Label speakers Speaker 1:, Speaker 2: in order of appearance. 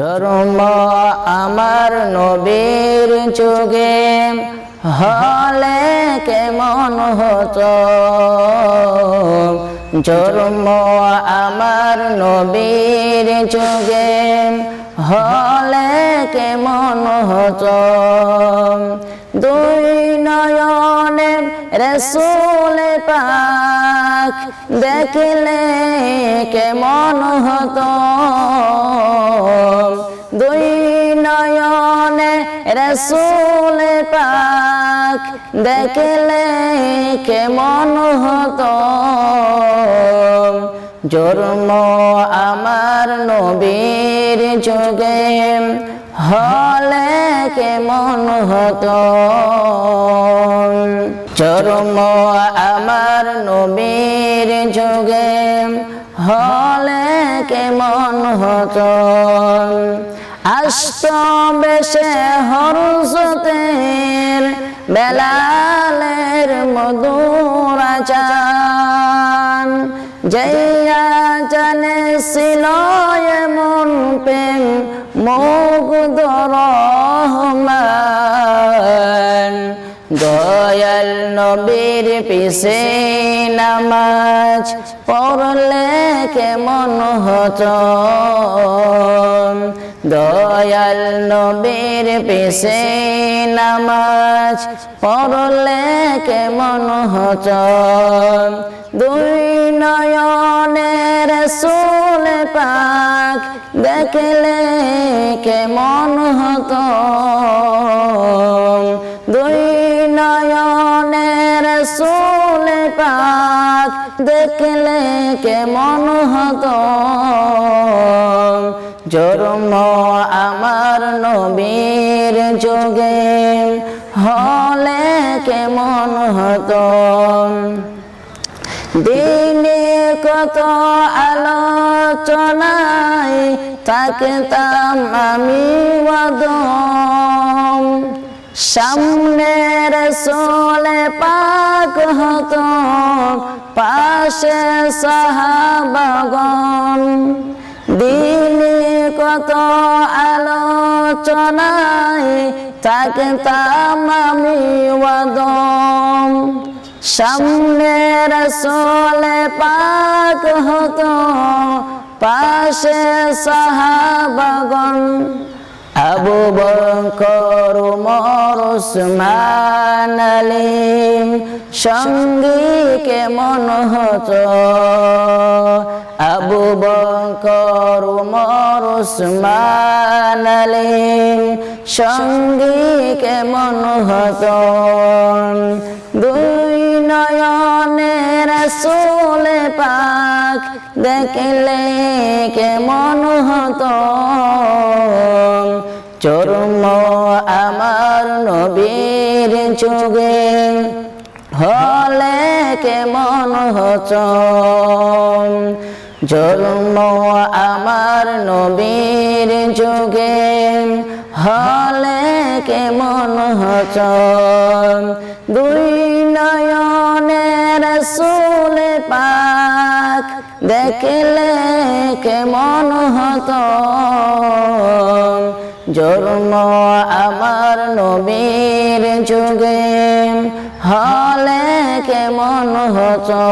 Speaker 1: জন্ম আমার নবীর যুগে হলে কেমন হতো? জন্ম আমার নবীর যুগে হলে কেমন হতো? দুই নয়নে রসুল পাক দেখলে কেমন হতো? রসুল পাক দেখলে কেমন হতো? জন্ম আমার নবীর যুগে হলে কেমন হতো? জন্ম আমার নবীর যুগে হলে কেমন হতো? আষ্ট বেশে হরসতের বেলালের মধুর আচান জয়া জানে ছিল এমন প্রেম মুগ্ধ রহমান। দয়াল নবীর পিছে নামাজ পড়লে কেমন হতো? দয়াল নবীর পিছে নামাজ পড়লে কেমন হতো? দুই নয়নের সুল পাক দেখলে কেমন হত? দুই নয়নের সুল পাক দেখলে কেমন হতো? জন্ম আমার নবীর যোগে হলে কেমন হতো? দিনে কত আলোচনায় থাকতাম আমি ওয়াদম সামনের সোলে পাক হতো, পাশে সাহাবাগন কত আলোচনায় থাকতাম আমি ওয়াদম। সামনের সোলে পাক হতো, পাশে সাহাবাগন আবু বকর, উমর, উসমান আলিম সঙ্গী কেমন হতো? আবু বকর, উমর, উসমান আলিম সঙ্গী কেমন হতো? দুই নয়নের সোলে পাক দেখলে কেমন হতো? চরম আমার নবীর যুগে হলে কেমন হতো? জন্ম আমার নবীর যুগে হলে কেমন হতো? দুই নয়নের সুলে পাক দেখলে কেমন হতো? জন্ম আমার নবীর যুগে হলে কেমন হতো?